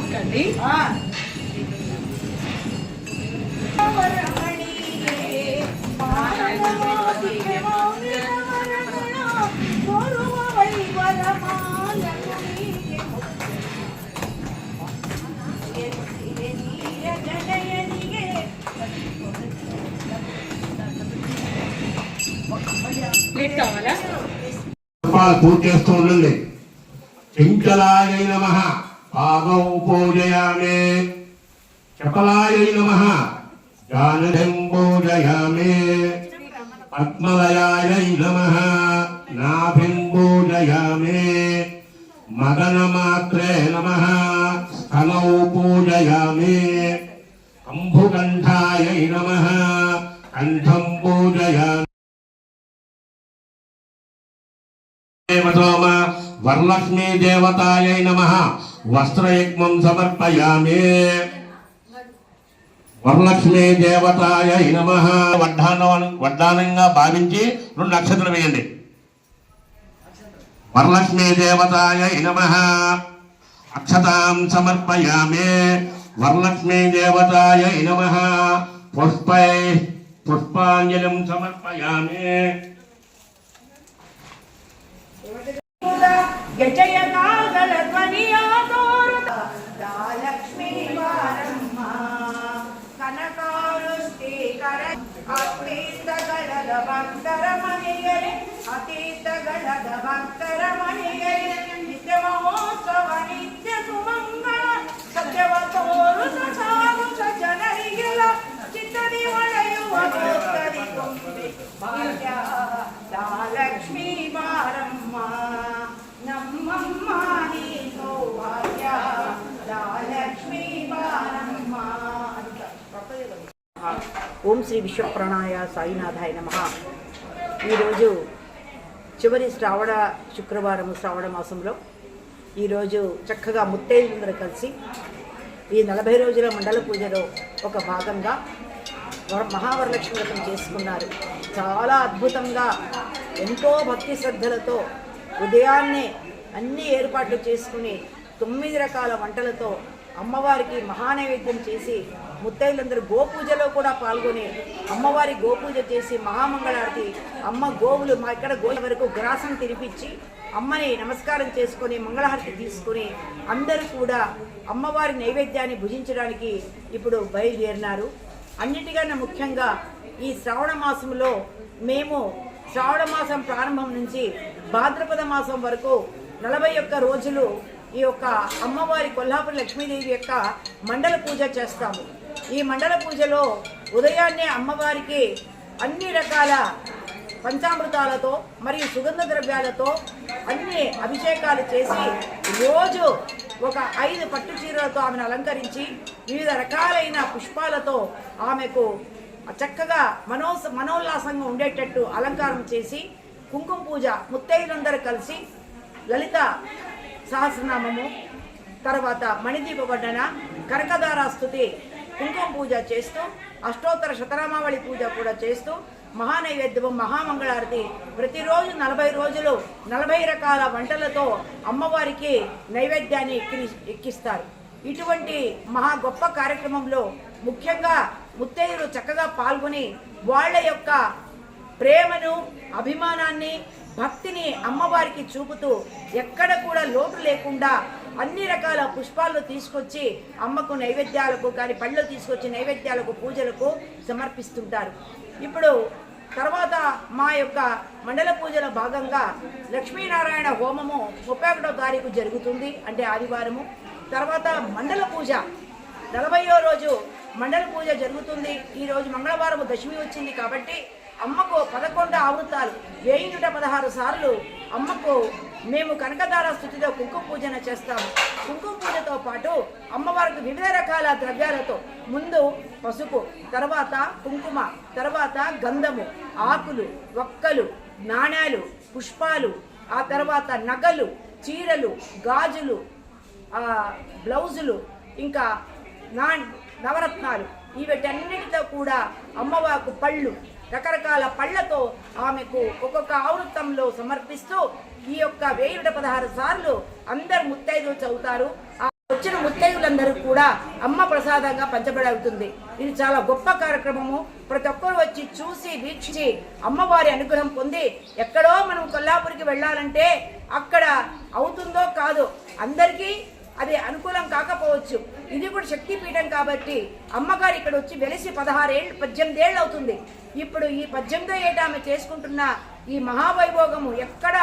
Book అండి plate కావాలా? పాలు పూజ చేస్తూ ఉండండి. చెంచలాయ నమ. పాదౌ పూజయామే. చపలాయ నమ. జానదం పూజయామే. పద్మలయాయ నమ. నాభిం పూజయామే. మదనమాత్రే నమ. స్థలౌ పూజయామే. అంబుకంఠాయ నమ. కంఠం వరలక్ష్మీ దేవతాయై నమ. వస్త్రయజ్ఞం సమర్పయామి. వరలక్ష్మీ దేవతాయై నమ. వడ్డానం వడ్డానంగా భావించి రెండు నక్షత్రం వేయండి. వరలక్ష్మీ దేవతాయై నమ. అక్షతాం సమర్పయామి. వరలక్ష్మీ దేవతాయై నమ. పుష్పై పుష్పాంజలిం సమర్పయామి. ತೋರುತ್ತ ಗಜಯ ಕಾಗಲ ಧ್ವನಿಯ ತೋರುತ್ತ ಲಕ್ಷ್ಮೀ ವಾರಮ್ಮ ಕನಕಾರುಷ್ಟಿ ಕರ ಅತೀತಗಳದ ಭಕ್ತರ ಮನೆಯರೆ ಅತೀತಗಳದ ಭಕ್ತರ ಮನೆಯರೆ ఓం శ్రీ విశ్వప్రాణాయ సాయినాథాయ నమ. ఈరోజు చివరి శ్రావణ శుక్రవారము శ్రావణ మాసంలో ఈరోజు చక్కగా ముత్తైదులందరూ కలిసి ఈ నలభై రోజుల మండల పూజలో ఒక భాగంగా వర- మహావరలక్ష్మి వ్రతం చేసుకున్నారు. చాలా అద్భుతంగా ఎంతో భక్తి శ్రద్ధలతో ఉదయాన్నే అన్ని ఏర్పాట్లు చేసుకుని తొమ్మిది రకాల వంటలతో అమ్మవారికి మహానైవేద్యం చేసి ముత్తైలందరూ గోపూజలో కూడా పాల్గొని అమ్మవారి గోపూజ చేసి మహామంగళారతి అమ్మ గోవులు మా ఇక్కడ గోల వరకు గ్రాసం తినిపించి అమ్మని నమస్కారం చేసుకొని మంగళహారతి తీసుకుని అందరూ కూడా అమ్మవారి నైవేద్యాన్ని భుజించడానికి ఇప్పుడు బయలుదేరినారు. అన్నిటికన్నా ముఖ్యంగా ఈ శ్రావణ మాసంలో మేము శ్రావణ మాసం ప్రారంభం నుంచి భాద్రపద మాసం వరకు నలభై ఒక్క రోజులు ఈ యొక్క అమ్మవారి కొల్హాపురి లక్ష్మీదేవి యొక్క మండల పూజ చేస్తాము. ఈ మండల పూజలో ఉదయాన్నే అమ్మవారికి అన్ని రకాల పంచామృతాలతో మరియు సుగంధ ద్రవ్యాలతో అన్ని అభిషేకాలు చేసి రోజు ఒక ఐదు పట్టు చీరలతో ఆమెను అలంకరించి వివిధ రకాలైన పుష్పాలతో ఆమెకు చక్కగా మనో మనోల్లాసంగా ఉండేటట్టు అలంకారం చేసి కుంకుమ పూజ ముత్తైదులందరూ కలిసి లలిత సహస్రనామము తర్వాత మణిదీప వర్ణన కనకదార స్థుతి కుంకుమ పూజ చేస్తూ అష్టోత్తర శతనామావళి పూజ కూడా చేస్తూ మహానైవేద్యము మహామంగళారతి ప్రతిరోజు నలభై రోజులు నలభై రకాల వంటలతో అమ్మవారికి నైవేద్యాన్ని ఎక్కి ఎక్కిస్తారు. ఇటువంటి మహా గొప్ప కార్యక్రమంలో ముఖ్యంగా ముత్తైదులు చక్కగా పాల్గొని వాళ్ళ యొక్క ప్రేమను అభిమానాన్ని భక్తిని అమ్మవారికి చూపుతూ ఎక్కడ కూడా లోటు లేకుండా అన్ని రకాల పుష్పాలు తీసుకొచ్చి అమ్మకు నైవేద్యాలకు కానీ పళ్ళు తీసుకొచ్చి నైవేద్యాలకు పూజలకు సమర్పిస్తుంటారు. ఇప్పుడు తర్వాత మా యొక్క మండల పూజల భాగంగా లక్ష్మీనారాయణ హోమము ముప్పై ఒకటో తారీఖు జరుగుతుంది అంటే ఆదివారము. తర్వాత మండల పూజ నలభయో రోజు మండల పూజ జరుగుతుంది. ఈ రోజు మంగళవారం దశమి వచ్చింది కాబట్టి అమ్మకు పదకొండు ఆవృతాలు వెయ్యి నూట పదహారు సార్లు అమ్మకు మేము కనకదార స్థుతిలో కుంకుమ పూజన చేస్తాము. కుంకుమ పూజతో పాటు అమ్మవారికి వివిధ రకాల ద్రవ్యాలతో ముందు పసుపు తర్వాత కుంకుమ తర్వాత గంధము ఆకులు ఒక్కలు నాణ్యాలు పుష్పాలు ఆ తర్వాత నగలు చీరలు గాజులు బ్లౌజులు ఇంకా నా నవరత్నాలు. వీటన్నిటితో కూడా అమ్మవారికి పళ్ళు రకరకాల పళ్ళతో ఆమెకు ఒక్కొక్క ఆవృత్తంలో సమర్పిస్తూ ఈ యొక్క వెయ్యి పదహారు సార్లు అందరు ముత్తైదులు చదువుతారు. ఆ వచ్చిన ముత్తైదులందరూ కూడా అమ్మ ప్రసాదంగా పంచబడవుతుంది. ఇది చాలా గొప్ప కార్యక్రమము. ప్రతి ఒక్కరు వచ్చి చూసి వీక్షించి అమ్మవారి అనుగ్రహం పొంది ఎక్కడో మనం కొల్లాపూర్కి వెళ్ళాలంటే అక్కడ అవుతుందో కాదు అందరికీ అది అనుకూలం కాకపోవచ్చు. ఇది కూడా శక్తిపీఠం కాబట్టి అమ్మగారు ఇక్కడ వచ్చి వెలిసి పదహారేళ్ళు పద్దెనిమిది ఏళ్ళు అవుతుంది. ఇప్పుడు ఈ పద్దెనిమిదో ఏట ఆమె చేసుకుంటున్న ఈ మహావైభోగము ఎక్కడ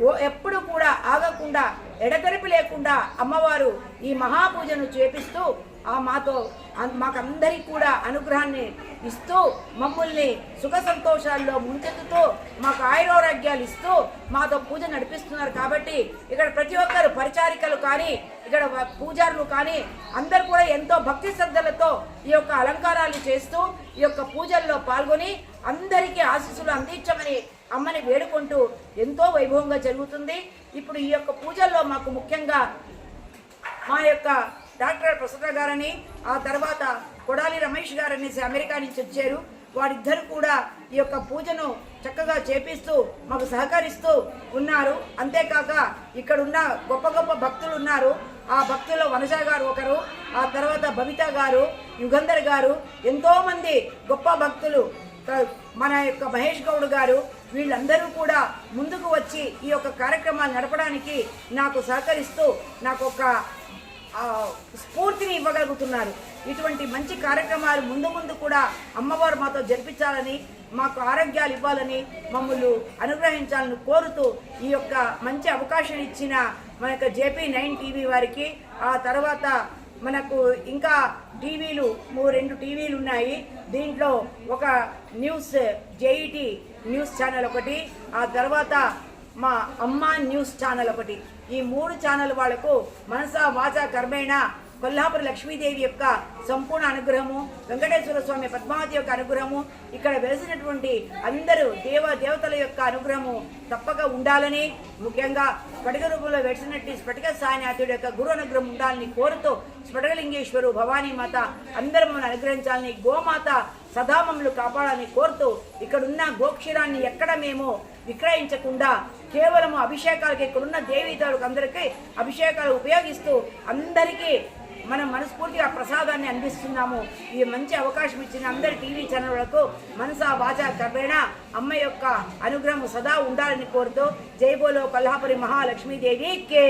ఓ ఎప్పుడు కూడా ఆగకుండా ఎడతెరిపి లేకుండా అమ్మవారు ఈ మహాపూజను చేపిస్తూ ఆ మాతో అన్- మాకందరికీ కూడా అనుగ్రహాన్ని ఇస్తూ మమ్మల్ని సుఖ సంతోషాల్లో ముంచెత్తుతూ మాకు ఆయురారోగ్యాలు ఇస్తూ మాతో పూజ నడిపిస్తున్నారు కాబట్టి ఇక్కడ ప్రతి ఒక్కరు పరిచారికలు కానీ ఇక్కడ పూజారులు కానీ అందరు కూడా ఎంతో భక్తి శ్రద్ధలతో ఈ యొక్క అలంకారాలు చేస్తూ ఈ యొక్క పూజల్లో పాల్గొని అందరికీ ఆశీస్సులు అందించమని అమ్మని వేడుకుంటూ ఎంతో వైభవంగా జరుగుతుంది. ఇప్పుడు ఈ యొక్క పూజల్లో మాకు ముఖ్యంగా మా యొక్క డాక్టర్ ప్రసన్న గారని ఆ తర్వాత కొడాలి రమేష్ గారని అమెరికా నుంచి వచ్చారు. వారిద్దరు కూడా ఈ యొక్క పూజను చక్కగా చేపిస్తూ మాకు సహకరిస్తూ ఉన్నారు. అంతేకాక ఇక్కడ ఉన్న గొప్ప గొప్ప భక్తులు ఉన్నారు. ఆ భక్తుల్లో వనజ గారు ఒకరు ఆ తర్వాత బబిత గారు యుగంధర్ గారు ఎంతోమంది గొప్ప భక్తులు మన యొక్క మహేష్ గౌడ్ గారు వీళ్ళందరూ కూడా ముందుకు వచ్చి ఈ యొక్క కార్యక్రమాలు నడపడానికి నాకు సహకరిస్తూ నాకు ఒక స్ఫూర్తిని ఇవ్వగలుగుతున్నారు. ఇటువంటి మంచి కార్యక్రమాలు ముందు ముందు కూడా అమ్మవారు మాతో జరిపించాలని మాకు ఆరోగ్యాలు ఇవ్వాలని మమ్మల్ని అనుగ్రహించాలని కోరుతూ ఈ యొక్క మంచి అవకాశం ఇచ్చిన మన యొక్క జేపీ నైన్ టీవీ వారికి ఆ తర్వాత మనకు ఇంకా టీవీలు మూ- రెండు టీవీలు ఉన్నాయి. దీంట్లో ఒక న్యూస్ జేఈటీ న్యూస్ ఛానల్ ఒకటి ఆ తర్వాత మా అమ్మ న్యూస్ ఛానల్ ఒకటి. ఈ మూడు ఛానల్ వాళ్ళకు మనసా వాచ కర్మేణ కొల్లాపుర లక్ష్మీదేవి యొక్క సంపూర్ణ అనుగ్రహము వెంకటేశ్వర స్వామి పద్మావతి యొక్క అనుగ్రహము ఇక్కడ వెలిసినటువంటి అందరూ దేవ దేవతల యొక్క అనుగ్రహము తప్పక ఉండాలని ముఖ్యంగా స్ఫటిక రూపంలో వెలిసినట్టు స్ఫటిక సాయినాథుడి యొక్క గురు అనుగ్రహం ఉండాలని కోరుతూ స్ఫటికలింగేశ్వరు భవానీ మాత అందరూ మమ్మల్ని అనుగ్రహించాలని గోమాత సదామములు కాపాడాలని కోరుతూ ఇక్కడున్న గోక్షీరాన్ని ఎక్కడ మేము విక్రయించకుండా కేవలం అభిషేకాలకి ఇక్కడున్న దేవీతాలకు అందరికీ అభిషేకాలు ఉపయోగిస్తూ అందరికీ మనం మనస్ఫూర్తిగా ప్రసాదాన్ని అందిస్తున్నాము. ఇది మంచి అవకాశం ఇచ్చిన అందరి టీవీ ఛానళ్ళకు మనసా వాచా కర్రేణ అమ్మ యొక్క అనుగ్రహం సదా ఉండాలని కోరుతూ జైబోలో కొల్హాపురి మహాలక్ష్మీదేవి కే.